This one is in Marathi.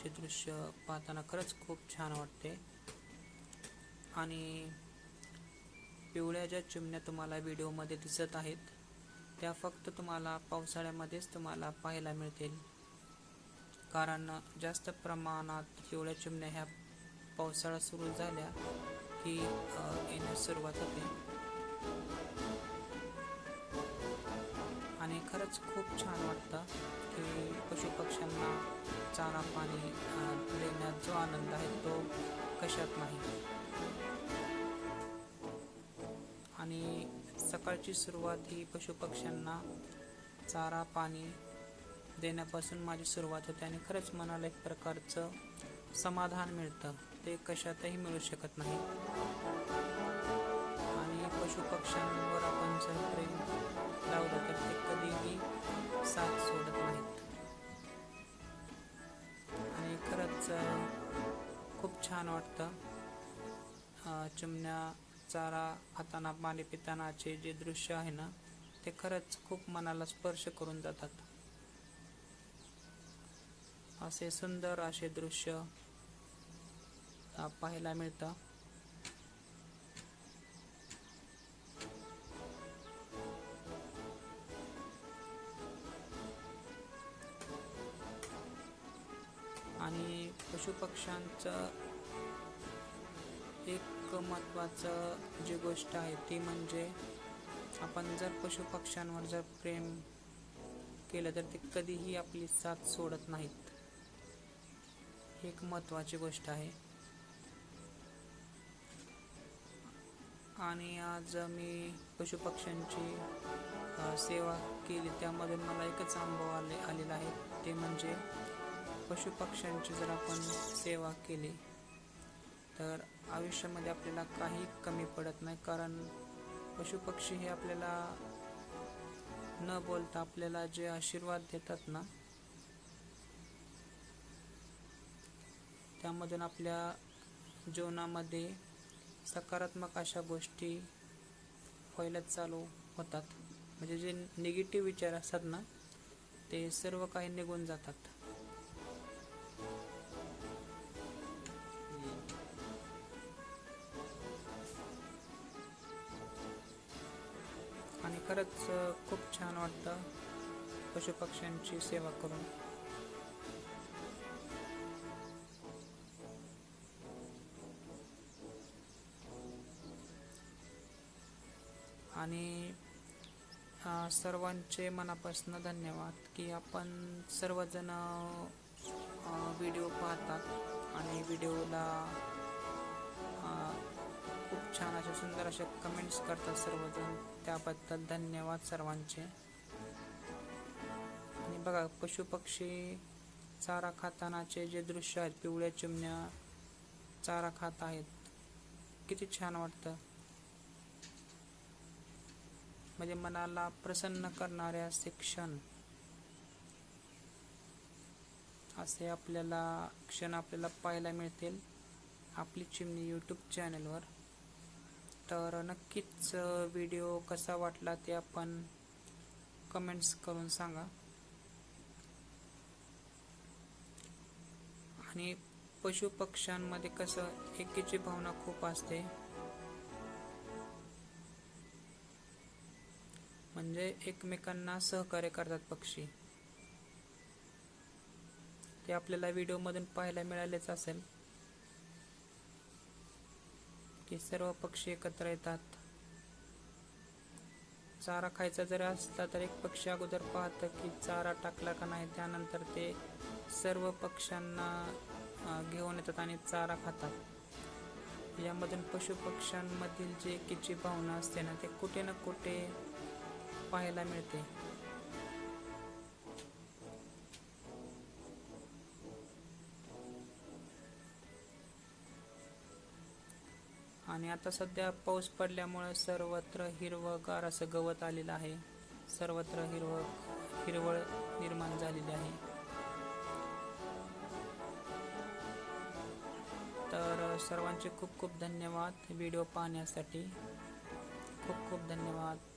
चिमण्याचे दृश्य पाहताना खरंच खूप छान वाटते. आणि पिवळ्या ज्या चिमण्या तुम्हाला व्हिडिओमध्ये दिसत आहेत त्या फक्त तुम्हाला पावसाळ्यामध्येच तुम्हाला पाहायला मिळतील. कारण जास्त प्रमाणात पिवळ्या चिमण्या ह्या पावसाळा सुरू झाल्या की येण्यास सुरुवात होते. खरंच खूप छान वाटतं की पशुपक्ष्यांना चारा पाणी देण्यात जो आनंद आहे तो कशात नाही. आणि सकाळची सुरुवात ही पशुपक्ष्यांना चारा पाणी देण्यापासून माझी सुरुवात होते आणि खरंच मनाला एक प्रकारचं समाधान मिळतं. ते कशातही मिळू शकत नाही. आणि पशुपक्ष्यांना खरंच खूप छान वाटतं. चिमण्या चारा खाताना पाणी पितानाचे जे दृश्य आहे ना ते खरंच खूप मनाला स्पर्श करून जातात. असे सुंदर असे दृश्य पाहायला मिळतं. पशुपक्ष्यांचं एक महत्त्वाचं जी गोष्ट आहे ती म्हणजे आपण जर पशुपक्ष्यांवर जर प्रेम केलं तर ते कधीही आपली साथ सोडत नाहीत. ही एक महत्त्वाची गोष्ट आहे. आणि आज मी पशुपक्ष्यांची सेवा केली त्यामधून मला एकच अनुभव आले आलेला आहे. ते म्हणजे पशुपक्ष्यांची जर आपण सेवा केली तर आयुष्यामध्ये आपल्याला काही कमी पडत नाही. कारण पशुपक्षी हे आपल्याला न बोलता आपल्याला जे आशीर्वाद देतात ना त्यामधून आपल्या जीवनामध्ये सकारात्मक अशा गोष्टी व्हायलाच चालू होतात. म्हणजे जे निगेटिव्ह विचार असतात ना ते सर्व काही निघून जातात. खरंच खूप छान वाटतं पशुपक्ष्यांची सेवा करून. आणि सर्वांचे मनापासून धन्यवाद की आपण सर्वजण व्हिडिओ पाहतात आणि व्हिडिओला खूप छान अशा सुंदर अशा कमेंट्स करतात सर्वजण. त्याबद्दल धन्यवाद सर्वांचे. आणि बघा पशुपक्षी चारा खातानाचे जे दृश्य आहेत पिवळ्या चिमण्या चारा खात आहेत. किती छान वाटतं. म्हणजे मनाला प्रसन्न करणाऱ्या असे क्षण. असे आपल्याला क्षण आपल्याला पाहायला मिळतील. आपली चिमणी यूट्यूब चॅनलवर तर नक्कीच व्हिडिओ कसा वाटला ते आपण कमेंट्स करून सांगा. आणि पशुपक्ष्यांमध्ये कसं एकीची भावना खूप असते. म्हणजे एकमेकांना सहकार्य करतात पक्षी. ते आपल्याला व्हिडिओमधून पाहायला मिळालेच असेल. की सर्व पक्षी एकत्र येतात. चारा खायचा जरी असला तर एक पक्षी अगोदर पाहतं की चारा टाकला का नाही त्यानंतर ते सर्व पक्ष्यांना घेऊन येतात आणि चारा खातात. यामधून पशुपक्ष्यांमधील जे एकीची भावना असते ना ते कुठे ना कुठे पाहायला मिळते. आणि आता सध्या पाऊस पडल्यामुळे सर्वत्र हिरवगार असं गवत आलेलं आहे. सर्वत्र हिरवं हिरवळ निर्माण झालेली आहे. तर सर्वांचे खूप खूप धन्यवाद. व्हिडिओ पाहण्यासाठी खूप खूप धन्यवाद.